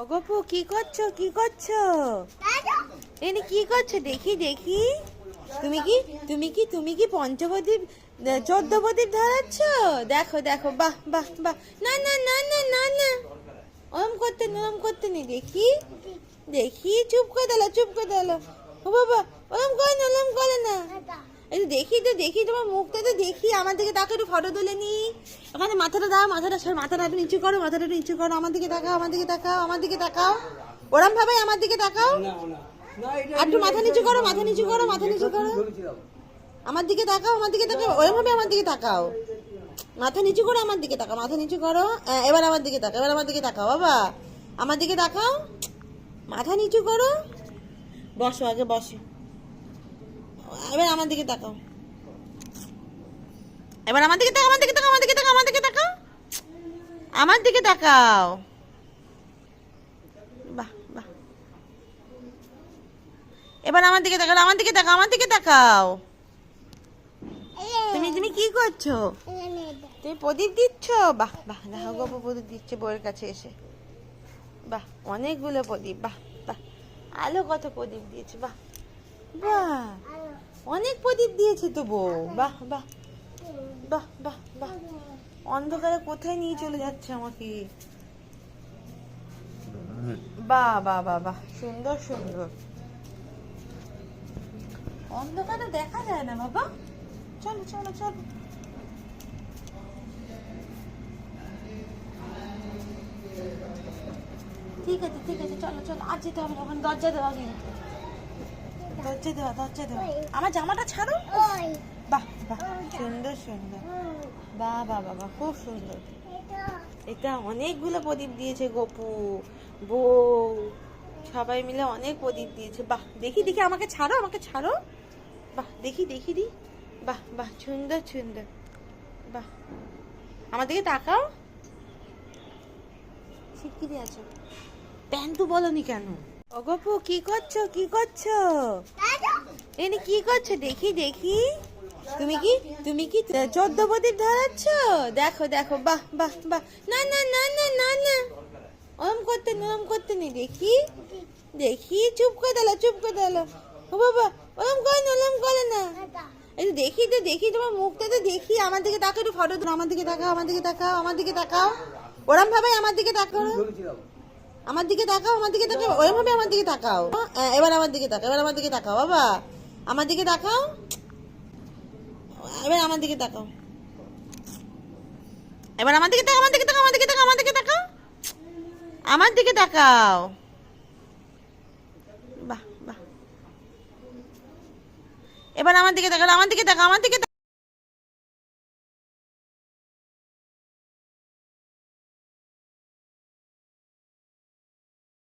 অগপু, কি করছ? কি করছ? এনে কি করছ? দেখি দেখি। তুমি কি তুমি কি তুমি কি পঞ্চপ্রদীপ চোদ্দ প্রদীপ ধরাচ্ছ? দেখো দেখো, বাহ বাহ বাহ। না না না না না না। ওরম করতে না, ওরম করতে নেই দেখি। দেখি, চুপ করে দিলো চুপ করে দিলো ও বাবা, ওরম করে না, ওরম করে না। এই দেখি তো দেখি তোমার মুখটা তো দেখি আমার দিকে তাকে একটু ফটো তুলে নি ওখানে মাথাটা দাও মাথাটা সর মাথাটা একটু নিচু করো মাথাটা একটু নিচু করো আমার দিকে তাকাও আমার দিকে তাকাও আমার দিকে তাকাও ওরম ভাবে আমার দিকে তাকাও একটু মাথা নিচু করো মাথা নিচু করো মাথা নিচু করো আমার দিকে তাকাও আমার দিকে তাকাও ওরম ভাবে আমার দিকে তাকাও মাথা নিচু করো আমার দিকে তাকাও মাথা নিচু করো এবার আমার দিকে তাকাও এবার আমার দিকে তাকাও বাবা আমার দিকে তাকাও মাথা নিচু করো বসো আগে বসো এবার আমার দিকে তাকাও। এবার আমার দিকে তাকাও, আমার দিকে তাকাও, আমার দিকে তাকাও, আমার দিকে তাকাও। আমার দিকে তাকাও। বাহ বাহ। এবার আমার দিকে তাকাও, আমার দিকে তাকাও, আমার দিকে তাকাও। তুমি তুমি কি করছ? তুমি প্রদীপ দিচ্ছ? বাহ বাহ দেখো গো প্রদীপ দিচ্ছে, বউয়ের কাছে এসে। বাহ, অনেকগুলো প্রদীপ, বাহ বাহ। আলো কত প্রদীপ দিয়েছে, বাহ। বাহ। অনেক প্রদীপ দিয়েছে তো বউ। বাহ বাহ। বাহ বাহ বাহ। অন্ধকারে কোথায় নিয়ে চলে যাচ্ছে আমাকে? বাহ বাহ বাহ বাহ। সুন্দর সুন্দর। অন্ধকারে দেখা যায় না বাবা। চলো চলো চলো। ঠিক আছে ঠিক আছে, চলো চলো। আর যেতে হবে ওখানে দরজা দেওয়া কিন্তু দরজা দেওয়া দরজা দেওয়া আমার জামাটা ছাড়ো। বাহ বাহ সুন্দর সুন্দর। বাহ বাহ বাহ, খুব সুন্দর। এটা। অনেকগুলো প্রদীপ দিয়েছে গপু বউ সবাই মিলে অনেক প্রদীপ দিয়েছে। বাহ দেখি দেখি আমাকে ছাড়ো আমাকে ছাড়ো। বাহ দেখি দেখি দি। বাহ বাহ সুন্দর সুন্দর। বাহ। আমার দিকে তাকাও। শিগগিরই আছো। প্যান্ট তো বলনি কেন? অগপু, কি করছ? কি করছ? এনে কি করছ? দেখি দেখি। তুমি কি তুমি কি চোদ্দ প্রদীপ ধরাচ্ছ দেখো দেখো, বাহ বাহ বাহ। না না না না না না। ওরম করতে না ওরম করতে নেই। দেখি দেখি। চুপ করে দিলো চুপ করে দিলো ও বাবা, ওরম করে না, ওরম করে না। এই দেখি তো, দেখি, তোমার মুখটা তো দেখি। আমার দিকে তাকাও, একটু ফটো আমার দিকে তাকাও, আমার দিকে তাকাও, আমার দিকে তাকাও। ওরম ভাবে আমার দিকে তাকাও। আমার দিকে তাকাও আমার দিকে তাকাও ওরম ভাবে আমার দিকে তাকাও এবার আমার দিকে তাকাও এবার আমার দিকে তাকাও বাবা আমার দিকে তাকাও এবার আমার দিকে তাকাও এবার আমার দিকে তাকাও আমার দিকে তাকাও আমার দিকে তাকাও আমার দিকে তাকাও আমার দিকে তাকাও বাহ বাহ এবার আমার দিকে তাকাও আমার দিকে তাকাও আমার দিকে